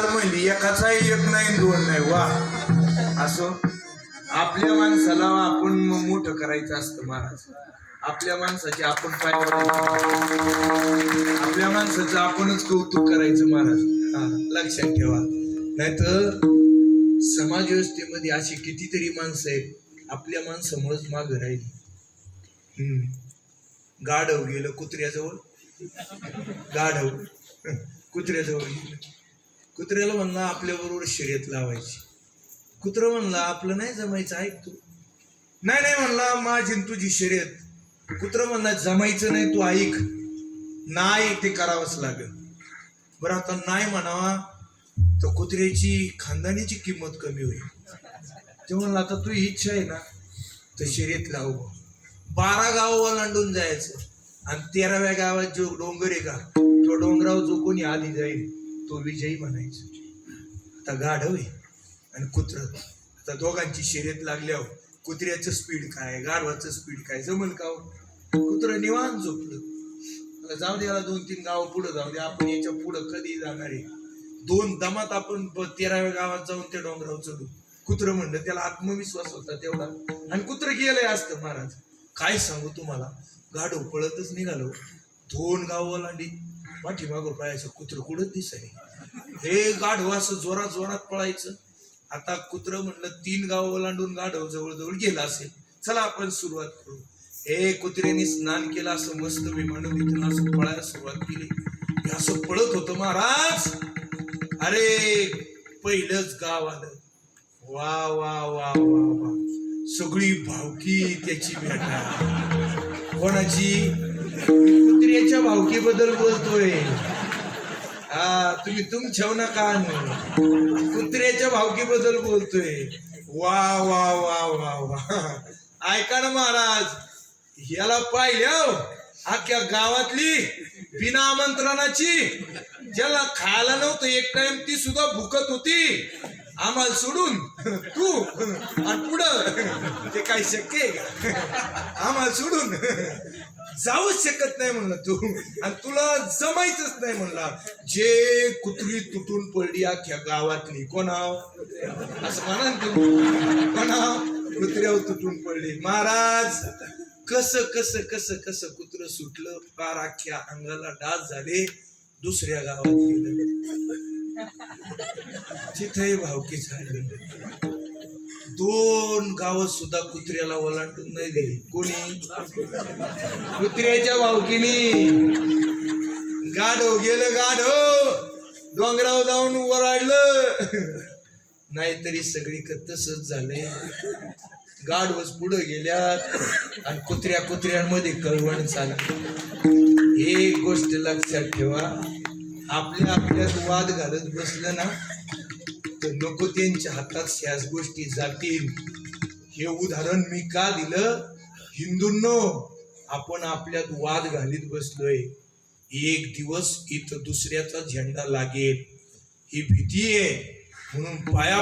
नाही दोन नाही वा. असो? आपल्या माणसाला आपण मोठं करायचं असतं महाराज. आपल्या माणसाचे आपण आपल्या माणसाचं आपणच कौतुक करायचं महाराज. हा लक्षात ठेवा. नाहीतर समाज व्यवस्थेमध्ये अशी कितीतरी माणसं आहेत आपल्या माणसामुळेच माग राहिली. हम्म. गाढव गेलं कुत्र्याजवळ. गाढव. कुत्र्याजवळ गेलं. कुत्र्याला म्हणला आपल्याबरोबर शर्यत लावायची. कुत्र म्हणला आपलं नाही जमायचं ऐक तू. नाही नाही म्हणला माझी तुझी शर्यत. कुत्र म्हणला जमायचं नाही तू ऐक. नाही ते करावंच लागेल. बरं आता नाही म्हणावा तर कुत्र्याची खानदानीची किंमत कमी होईल. ते म्हणलं आता तू इच्छा आहे ना तर शर्यत लावू बारा गाव ओलांडून जायचं. आणि तेराव्या गावात जो डोंगर आहे का तो डोंगरावर जो कोणी आधी जाईल. तो विजयी म्हणायचं. आता गाढव आहे आणि कुत्र. आता दोघांची शर्यत लागल्यावर कुत्र्याचं स्पीड काय गाढवाचं स्पीड काय जमल का हो? कुत्र निवांत झोपलं. जाऊ द्याला दोन तीन गाव पुढं जाऊ दे. आपण याच्या पुढं कधी जाणार आहे? दोन दमात आपण तेराव्या गावात जाऊन त्या डोंगरावर चढू. कुत्र म्हणलं त्याला आत्मविश्वास होता तेवढा. आणि कुत्र गेलंय असतं महाराज. काय सांगू तुम्हाला? गाढव पळतच निघालो. दोन गाव ओलांडी पाठीमागं पळायचं कुत्र कुठं दिसाय हे गाढव असं जोरात जोरात पळायचं. आता कुत्र म्हणलं तीन गाव ओलांडून गाढव जवळजवळ गेला असेल. चला आपण सुरुवात करू. हे कुत्रेने स्नान केलं असं मस्त मी इथून असं पळायला सुरुवात केली. हे असं पळत होतं महाराज. अरे पहिलंच गाव आलं. वा वा वा वा वा. सगळी भावकी त्याची भेटा. कोणाची? कुत्र्याच्या भावकीबद्दल बोलतोय. हा तुम्ही तुमच्या नका कुत्र्याच्या भावकीबद्दल बोलतोय. वा वा वा वा वा. ऐका ना महाराज याला पाहिलं अख्ख्या गावातली बिना आमंत्रणाची ज्याला खायला नव्हतं एक टाइम ती सुद्धा भुकत होती. आम्हाला सोडून तू आणि पुढं ते काय शक्य आहे. का आम्हाला सोडून जाऊच शकत नाही म्हणलं तू. आणि तुला जमायचंच नाही म्हणला. जे कुत्री तुटून पडली अख्ख्या गावातली. कोणाव? असं म्हणा ना तुम्ही कोणाव? कुत्र्यावर तुटून पडली. महाराज कसं कसं कसं कसं कुत्र सुटलं? फार अख्ख्या अंगाला डास झाले दुसऱ्या गावात गेलं. तिथेही भावकी झाली दोन गाव सुद्धा कुत्र्याला ओलांडून नाही दिली. कोणी? कुत्र्याच्या भावकीनी. गाढव गेलं गाढव. डोंगराव जाऊन ओराडलं नाहीतरी सगळीकडे तसंच झालंय. गाढवच पुढे गेल्यात. आणि कुत्र्या कुत्र्यांमध्ये कळवण चालली एक गोष्ट लक्षात ठेवा. आपल्या आपल्यात वाद घालत बसलं ना तर नको त्यांच्या हातात ह्याच गोष्टी जातील. हे उदाहरण मी का दिलं? हिंदूंनो आपण आपल्यात वाद घालीत बसलोय. एक दिवस इथं दुसऱ्याचा झेंडा लागेल. ही भीती आहे. म्हणून पाया